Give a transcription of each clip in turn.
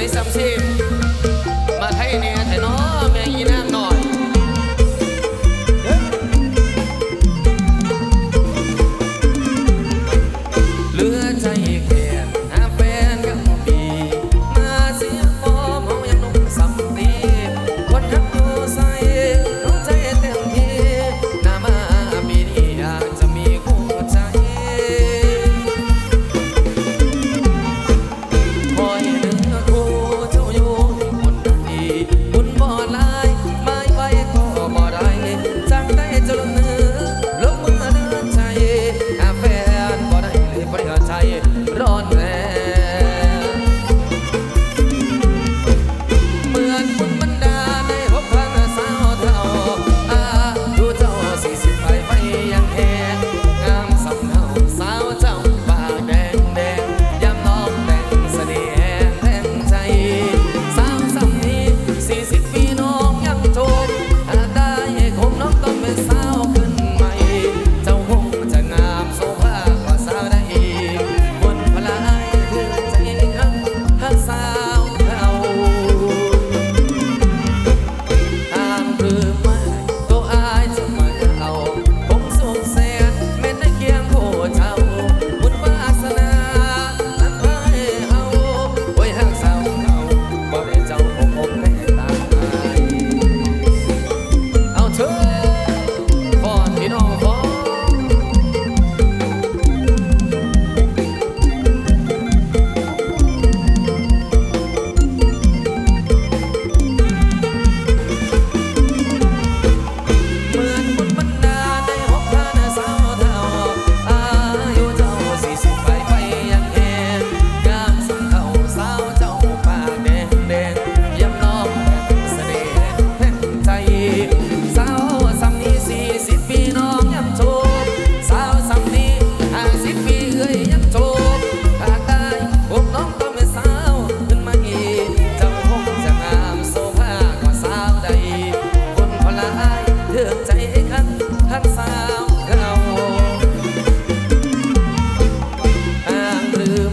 วยซ้ำซิม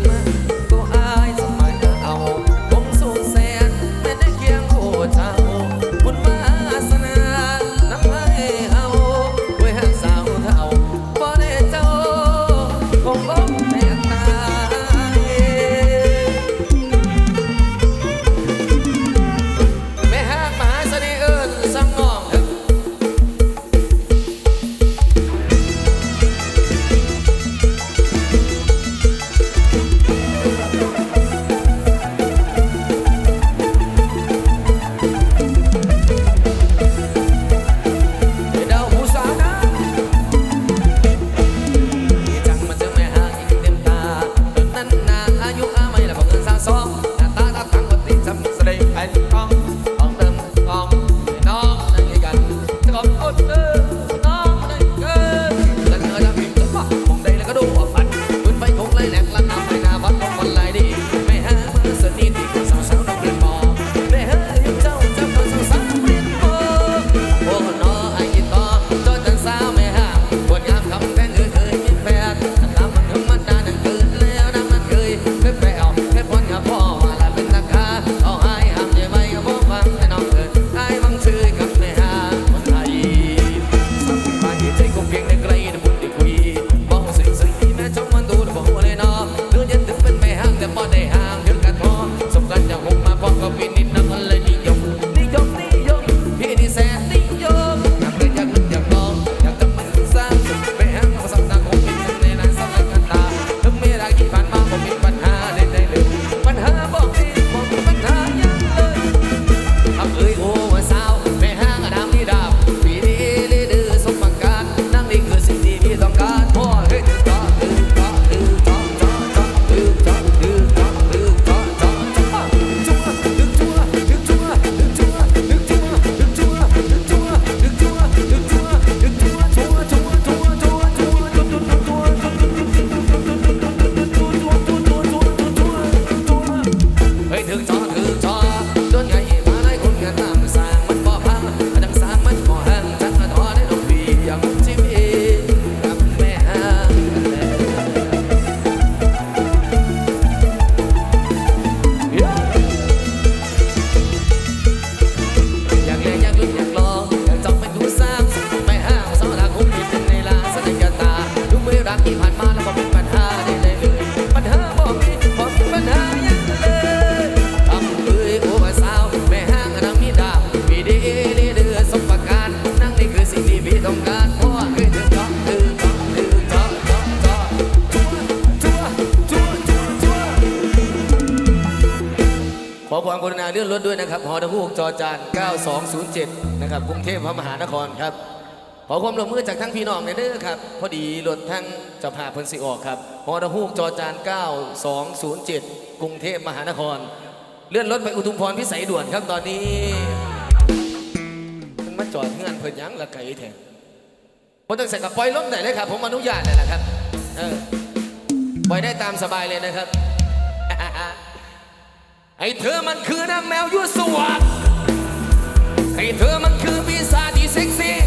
alma. ความกรุณาเลื่อนรถด้วยนะครับหอทพูกจอจาน 9207 นะครับกรุงเทพมหานครครับ ขอความร่วมมือจากทั้งพี่น้องในเด้อครับ พอดีรถทั้งจะพาพเพิ่นสิออกครับหอทพูกจอจาน 9207 กรุงเทพมหานคร เลื่อนรถไปอุทุมพรพิสัยด่วนครับตอนนี้มันมาจอดเงื่อนเพิ่นยังละไก่แท้ผมต้องใส่กับปล่อยรถไหนเลยครับ ผมอนุญาตเลยแหละครับปล่อยได้ตามสบายเลยนะครับ ไอ้เธอมันคือนางแมวยั่วสวัสดไอ้เธอมันคือปีศาจที่เซ็กซี่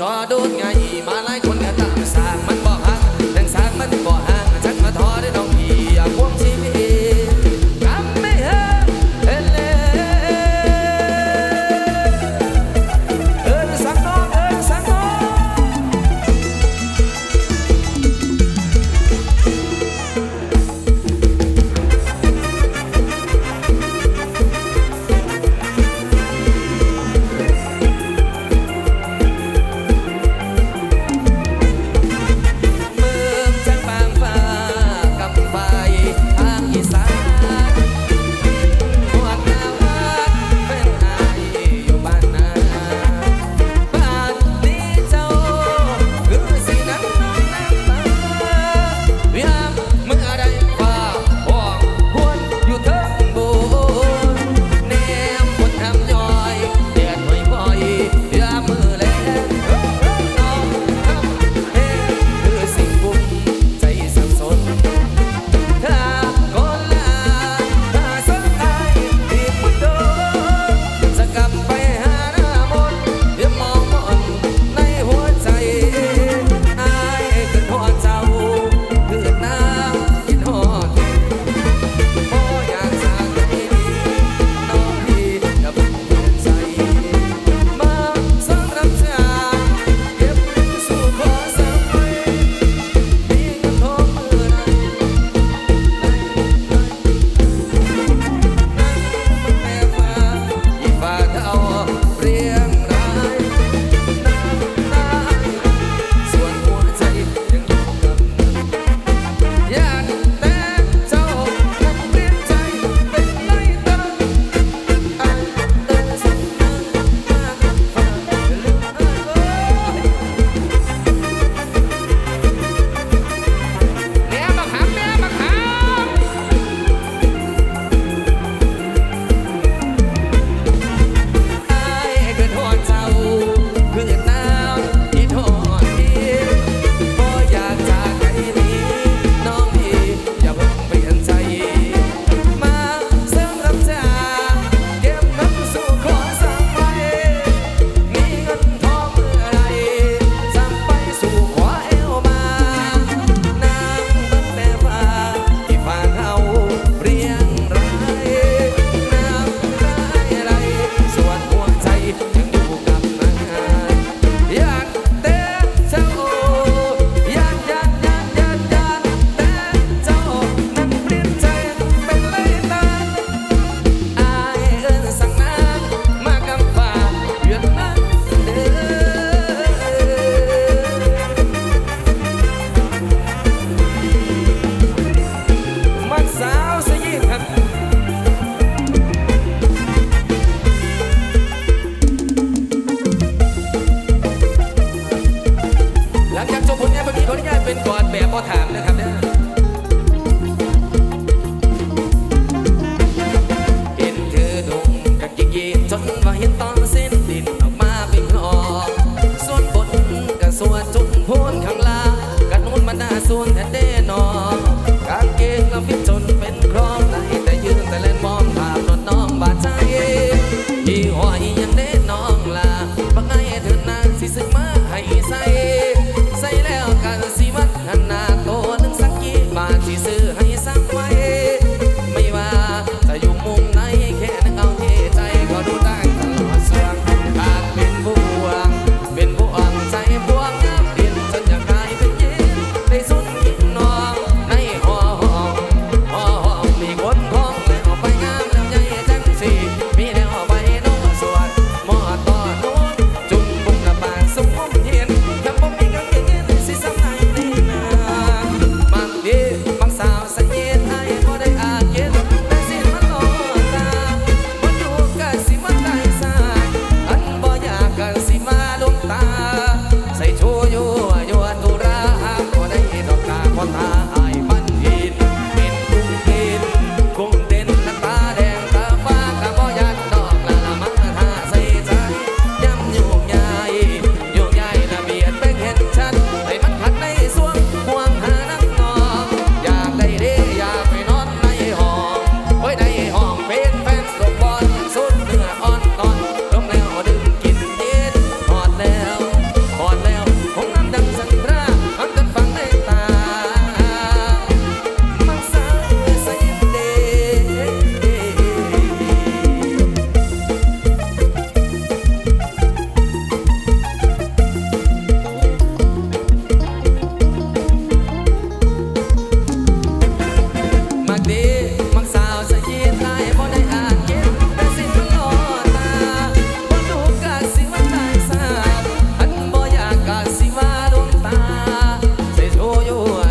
จอดูดไงมาหลายคนก็ตามสร้างมันบอกหา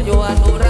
อยู่อนุรั